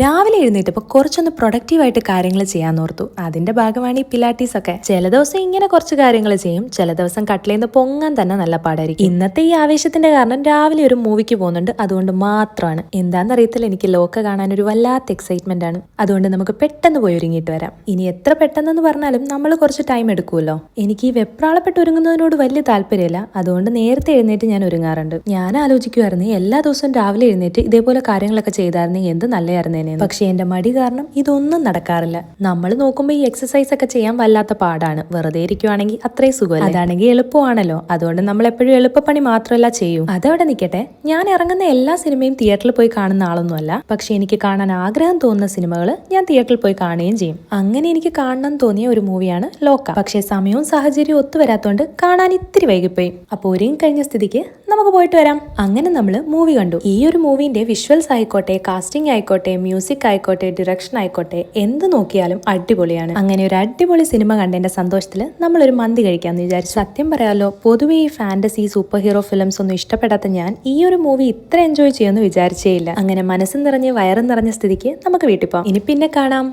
രാവിലെ എഴുന്നേറ്റപ്പോൾ കുറച്ചൊന്ന് പ്രൊഡക്റ്റീവായിട്ട് കാര്യങ്ങൾ ചെയ്യാൻ ഓർത്തു. അതിന്റെ ഭാഗമാണ് ഈ പിലാറ്റീസ് ഒക്കെ. ചില ദിവസം ഇങ്ങനെ കുറച്ച് കാര്യങ്ങൾ ചെയ്യും. ചില ദിവസം കട്ടിലേന്ന് പൊങ്ങാൻ തന്നെ നല്ല പാടായിരിക്കും. ഇന്നത്തെ ഈ ആവേശത്തിന്റെ കാരണം രാവിലെ ഒരു മൂവിക്ക് പോകുന്നുണ്ട്. അതുകൊണ്ട് മാത്രമാണ്. എന്താണെന്നറിയത്തില്ല എനിക്ക് ലോക്ക കാണാൻ ഒരു വല്ലാത്ത എക്സൈറ്റ്മെന്റ് ആണ്. അതുകൊണ്ട് നമുക്ക് പെട്ടെന്ന് പോയി ഒരുങ്ങിയിട്ട് വരാം. ഇനി എത്ര പെട്ടെന്നെന്ന് പറഞ്ഞാലും നമ്മൾ കുറച്ച് ടൈം എടുക്കുമല്ലോ എനിക്ക് ഈ വെപ്രാളപ്പെട്ട് ഒരുങ്ങുന്നതിനോട് വലിയ താല്പര്യമില്ല. അതുകൊണ്ട് നേരത്തെ എഴുന്നേറ്റ് ഞാൻ ഒരുങ്ങാറുണ്ട്. ഞാൻ ആലോചിക്കുമായിരുന്നു എല്ലാ ദിവസവും രാവിലെ എഴുന്നേറ്റ് ഇതേപോലെ കാര്യങ്ങളൊക്കെ ചെയ്തായിരുന്നെങ്കിൽ എന്ത് നല്ലതായിരുന്നേനെ പക്ഷേ എന്റെ മടി കാരണം ഇതൊന്നും നടക്കാറില്ല. നമ്മൾ നോക്കുമ്പോൾ ഈ എക്സസൈസ് ഒക്കെ ചെയ്യാൻ വല്ലാത്ത പാടാണ്. വെറുതെ ഇരിക്കുവാണെങ്കിൽ അത്രേ സുഖം അതാണെങ്കിൽ എളുപ്പമാണല്ലോ. അതുകൊണ്ട് നമ്മൾ എപ്പോഴും എളുപ്പപ്പണി മാത്രമല്ല ചെയ്യും. അതവിടെ നിൽക്കട്ടെ. ഞാൻ ഇറങ്ങുന്ന എല്ലാ സിനിമയും തിയേറ്ററിൽ പോയി കാണുന്ന ആളൊന്നുമല്ല. പക്ഷെ എനിക്ക് കാണാൻ ആഗ്രഹം തോന്നുന്ന സിനിമകൾ ഞാൻ തിയേറ്ററിൽ പോയി കാണുകയും ചെയ്യും. അങ്ങനെ എനിക്ക് കാണണം തോന്നിയ ഒരു മൂവിയാണ് ലോക്ക. പക്ഷേ സമയവും സാഹചര്യവും ഒത്തുവരാത്തോണ്ട് കാണാൻ ഇത്തിരി വൈകിപ്പോയി. അപ്പോൾ ഒരുങ്ങി കഴിഞ്ഞ സ്ഥിതിക്ക് നമുക്ക് പോയിട്ട് വരാം. അങ്ങനെ നമ്മൾ മൂവി കണ്ടു. ഈ ഒരു മൂവിന്റെ വിഷ്വൽസ് ആയിക്കോട്ടെ കാസ്റ്റിംഗ് ആയിക്കോട്ടെ മ്യൂസിക് ആയിക്കോട്ടെ ഡിറക്ഷൻ ആയിക്കോട്ടെ എന്ത് നോക്കിയാലും അടിപൊളിയാണ്. അങ്ങനെ ഒരു അടിപൊളി സിനിമ കണ്ടതിന്റെ സന്തോഷത്തിൽ നമ്മൾ ഒരു മന്തി കഴിക്കാമെന്ന് വിചാരിച്ചു. സത്യം പറയാലോ പൊതുവെ ഈ ഫാന്റസി സൂപ്പർ ഹീറോ ഫിലിംസ് ഒന്നും ഇഷ്ടപ്പെടാത്ത ഞാൻ ഈ ഒരു മൂവി ഇത്ര എൻജോയ് ചെയ്യുമെന്ന് വിചാരിച്ചേ ഇല്ല. അങ്ങനെ മനസ്സ് നിറഞ്ഞ് വയറും നിറഞ്ഞ സ്ഥിതിക്ക് നമുക്ക് വീട്ടിൽ പോകാം ഇനി പിന്നെ കാണാം.